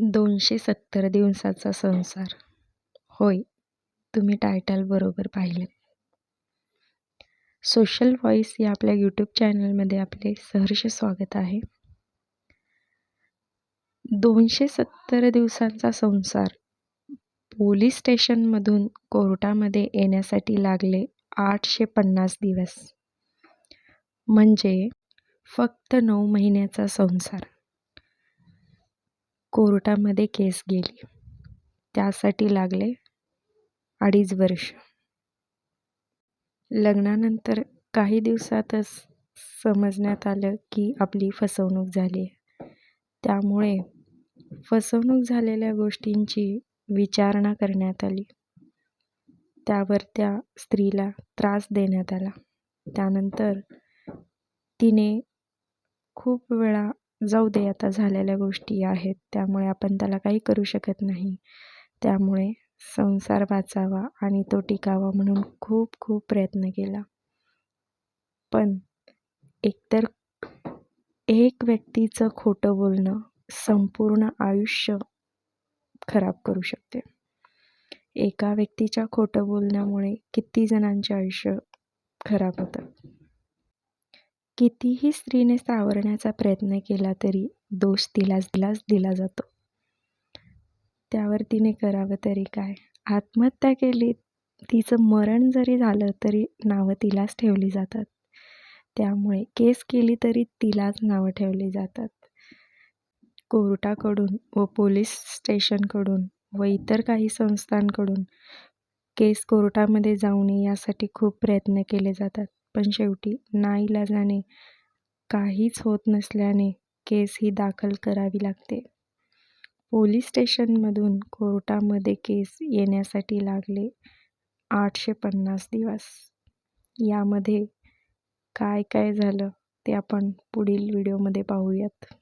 दोनशे सत्तर दिवसाचा संसार. होय तुम्ही टायटल बरोबर पाहिलं. सोशल व्हॉईस या आपल्या यूट्यूब चॅनलमध्ये आपले सहर्ष स्वागत आहे. दोनशे सत्तर दिवसांचा संसार पोलीस स्टेशनमधून कोर्टामध्ये येण्यासाठी लागले आठशे पन्नास दिवस. म्हणजे फक्त नऊ महिन्याचा संसार. कोर्टामध्ये केस गेली. त्यासाठी लागले अडीच वर्ष. लग्नानंतर काही दिवसातच समजण्यात आलं की आपली फसवणूक झाली. आहे त्यामुळे फसवणूक झालेल्या गोष्टींची विचारणा करण्यात आली. त्यावर त्या स्त्रीला त्रास देण्यात आला. त्यानंतर तिने खूप वेळा जाऊ दे आता झालेल्या गोष्टी आहेत त्यामुळे आपण त्याला काही करू शकत नाही. त्यामुळे संसार वाचावा आणि तो टिकावा म्हणून खूप खूप प्रयत्न केला. पण एकतर एक व्यक्तीचं खोटं बोलणं संपूर्ण आयुष्य खराब करू शकते. एका व्यक्तीच्या खोटं बोलण्यामुळे किती जणांचे आयुष्य खराब होतं. कितीही स्त्रीने सावरण्याचा प्रयत्न केला तरी दोष तिलाच तिलाच दिला जातो. त्यावर तिने करावं तरी काय? आत्महत्या केली तिचं मरण जरी झालं तरी नावं तिलाच ठेवली जातात. त्यामुळे केस केली तरी तिलाच नावं ठेवली जातात. कोर्टाकडून व पोलीस स्टेशनकडून व इतर काही संस्थांकडून केस कोर्टामध्ये जाऊ नये यासाठी खूप प्रयत्न केले जातात. पण शेवटी नाईलाजाने काहीच होत नसल्याने केस ही दाखल करावी लागते. पोलीस स्टेशनमधून कोर्टामध्ये केस येण्यासाठी लागले आठशे पन्नास दिवस. यामध्ये काय काय झालं ते आपण पुढील व्हिडिओमध्ये पाहूयात.